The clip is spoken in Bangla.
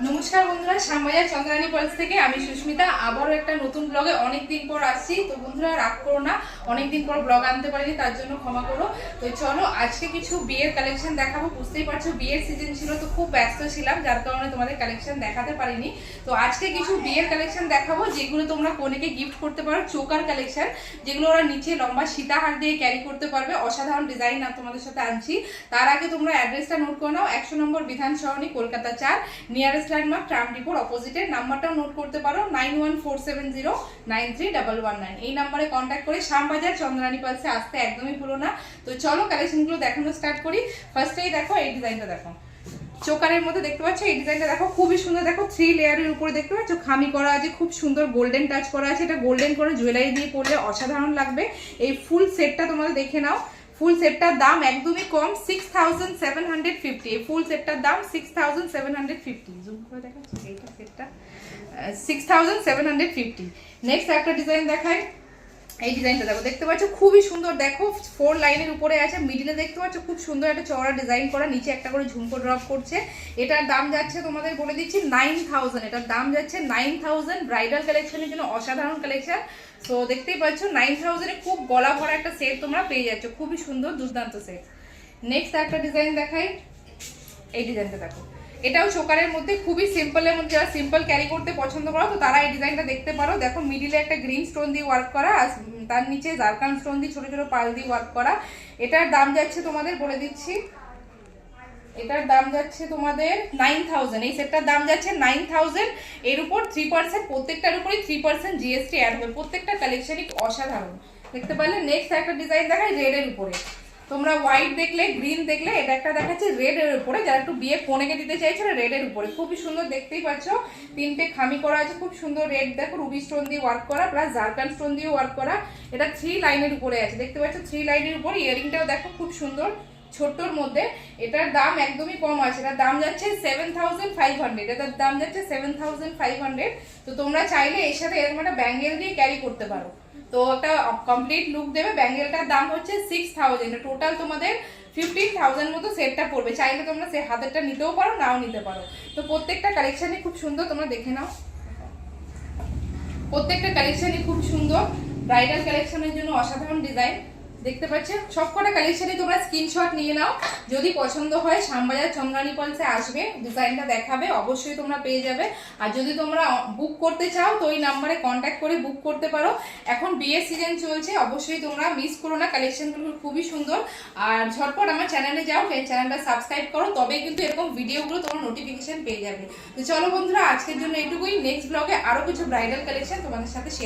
নমস্কার বন্ধুরা শ্যামবাজার চন্দ্রানী পালস থেকে। আমি সুস্মিতা, আবারও একটা নতুন ব্লগে অনেক দিন পর আসছি। তো বন্ধুরা, রাগ করো না অনেক দিন পর ব্লগ আনতে পারিনি, তার জন্য ক্ষমা করো। তো চলো, আজকে কিছু বিয়ের কালেকশন দেখাবো। বুঝতেই পারছ, বিয়ের সিজন ছিল, তো খুব ব্যস্ত ছিলাম, যার কারণে তোমাদের কালেকশন দেখাতে পারিনি। তো আজকে কিছু বিয়ের কালেকশন দেখাবো, যেগুলো তোমরা কনেকে গিফট করতে পারো, চোকার কালেকশন যেগুলো ওরা নিচে লম্বা সীতাহার দিয়ে ক্যারি করতে পারবে। অসাধারণ ডিজাইন না তোমাদের সাথে আনছি। তার আগে তোমরা অ্যাড্রেসটা নোট করে নাও, একশো নম্বর বিধান সরণি কলকাতা চার নিয়ারেস্ট ল্যান্ডমার্ক ট্রাম ডিপোর অপোজিটে নাম্বারটাও নোট করতে পারো nine one four seven zero nine three double one nine এই নাম্বারে কন্ট্যাক্ট করে শ্যামবাজার চন্দ্রানী পালসে আসতে একদমই ভুলো না। তো চলো কালেকশনগুলো দেখানো স্টার্ট করি। ফার্স্টেই দেখো, এই ডিজাইনটা দেখো। চোকারের মধ্যে দেখতে পাচ্ছ, এই ডিজাইনটা দেখো, খুবই সুন্দর। দেখো থ্রি লেয়ারের উপরে দেখতে পাচ্ছ, খামি করা আছে, খুব সুন্দর গোল্ডেন টাচ করা আছে। এটা গোল্ডেন করে জুয়েলারি দিয়ে পরলে অসাধারণ লাগবে। এই ফুল সেটটা তোমাদের দেখে নাও। ফুল সেটটার দাম একদমই কম six thousand seven hundred fifty full সেটটার দাম six thousand seven hundred fifty zoom করে দেখাচ্ছি, এইটা সেটটা six thousand seven hundred fifty next একটা ডিজাইন দেখায় এই ডিজাইনটা দেখো, দেখতে পাচ্ছ খুবই সুন্দর, দেখো ফোর লাইনের উপরে আছে মিডিলে দেখতে পাচ্ছ খুব সুন্দর একটা চওড়া ডিজাইন করা, নিচে একটা করে ঝুমকো ড্রপ করছে। এটার দাম যাচ্ছে তোমাদের বলে দিচ্ছি নাইন থাউজেন্ড এটার দাম যাচ্ছে নাইন থাউজেন্ড ব্রাইডাল কালেকশনের জন্য অসাধারণ কালেকশন সো দেখতেই পাচ্ছ নাইন থাউজেন্ডে খুব গলা ভরা একটা সেট তোমরা পেয়ে যাচ্ছ, খুবই সুন্দর, দুর্দান্ত সেট নেক্সট একটা ডিজাইন দেখাই, এই ডিজাইনটা দেখো। এটাও চোকারের মধ্যে, খুবই সিম্পলের মধ্যে যারা সিম্পল ক্যারি করতে পছন্দ করো, তো তারা এই ডিজাইনটা দেখতে পারো। দেখো মিডিলে একটা গ্রিন স্টোন দিয়ে ওয়ার্ক করা, আর তার নিচে জারকান স্টোন দিয়ে ছোট ছোট পাল দিয়ে ওয়ার্ক করা। এটার দাম যাচ্ছে তোমাদের, বলে দিচ্ছি, এটার দাম যাচ্ছে তোমাদের নাইন থাউজেন্ড এই সেটটার দাম যাচ্ছে নাইন থাউজেন্ড এর উপর থ্রি পার্সেন্ট প্রত্যেকটার উপরই থ্রি পার্সেন্ট জিএসটি অ্যাড হবে। প্রত্যেকটা কালেকশনই অসাধারণ। দেখতে পারলে নেক্সট একটা ডিজাইন দেখায় রেডের উপরে। তোমরা হোয়াইট দেখলে গ্রিন দেখলে, এটা একটা দেখাচ্ছে রেড এর উপরে। যারা একটু বিয়ে কোনেকে দিতে চাইছো রেড এর উপরে। খুবই সুন্দর দেখতেই পাচ্ছ। তিনটে খামি করা আছে, খুব সুন্দর রেড দেখো রুবি স্টোন দিয়ে ওয়ার্ক করা প্লাস জারকান স্টোন দিয়ে ওয়ার্ক করা। এটা থ্রি লাইনের উপরে আছে। দেখতে পাচ্ছ থ্রি লাইনের উপর। ইয়ারিংটাও দেখো, খুব সুন্দর। ছোট্টর মধ্যে, এটার দাম একদমই কম আছে। এটার দাম যাচ্ছে সেভেন থাউজেন্ড ফাইভ হান্ড্রেড এটার দাম যাচ্ছে সেভেন থাউজেন্ড ফাইভ হান্ড্রেড তো তোমরা চাইলে এর সাথে এরকম একটা ব্যাঙ্গেল দিয়ে ক্যারি করতে পারো। তো একটা কমপ্লিট লুক দেবে ব্যাঙ্গেলটার দাম হচ্ছে সিক্স থাউজেন্ড টোটাল তোমাদের ফিফটিন থাউজেন্ড মতো সেটটা পড়বে। চাইলে তোমরা সে হাতেরটা নিতেও পারো, নাও নিতে পারো। তো প্রত্যেকটা কালেকশনই খুব সুন্দর, তোমরা দেখে নাও। প্রত্যেকটা কালেকশানই খুব সুন্দর। ব্রাইডাল কালেকশনের জন্য অসাধারণ ডিজাইন দেখতে পাচ্ছেন? সবকটা কালেকশনই তোমরা স্ক্রিনশট নিয়ে নাও। যদি পছন্দ হয়, শ্যামবাজার চন্দ্রানী পলসে আসবে, ডিজাইনটা দেখাবে, অবশ্যই তোমরা পেয়ে যাবে। আর যদি তোমরা বুক করতে চাও, তো ওই নাম্বারে কন্ট্যাক্ট করে বুক করতে পারো। এখন বিয়ের সিজন চলছে, অবশ্যই তোমরা মিস করো না কালেকশনগুলো খুবই সুন্দর। আর ঝটপট আমার চ্যানেলে যাও চ্যানেলটা সাবস্ক্রাইব করো, তবেই কিন্তু এরকম ভিডিওগুলো তোমার নোটিফিকেশান পেয়ে যাবে। তো চলো বন্ধুরা, আজকের জন্য এটুকুই। নেক্সট ব্লগে আরও কিছু ব্রাইডাল কালেকশন তোমাদের সাথে শেয়ার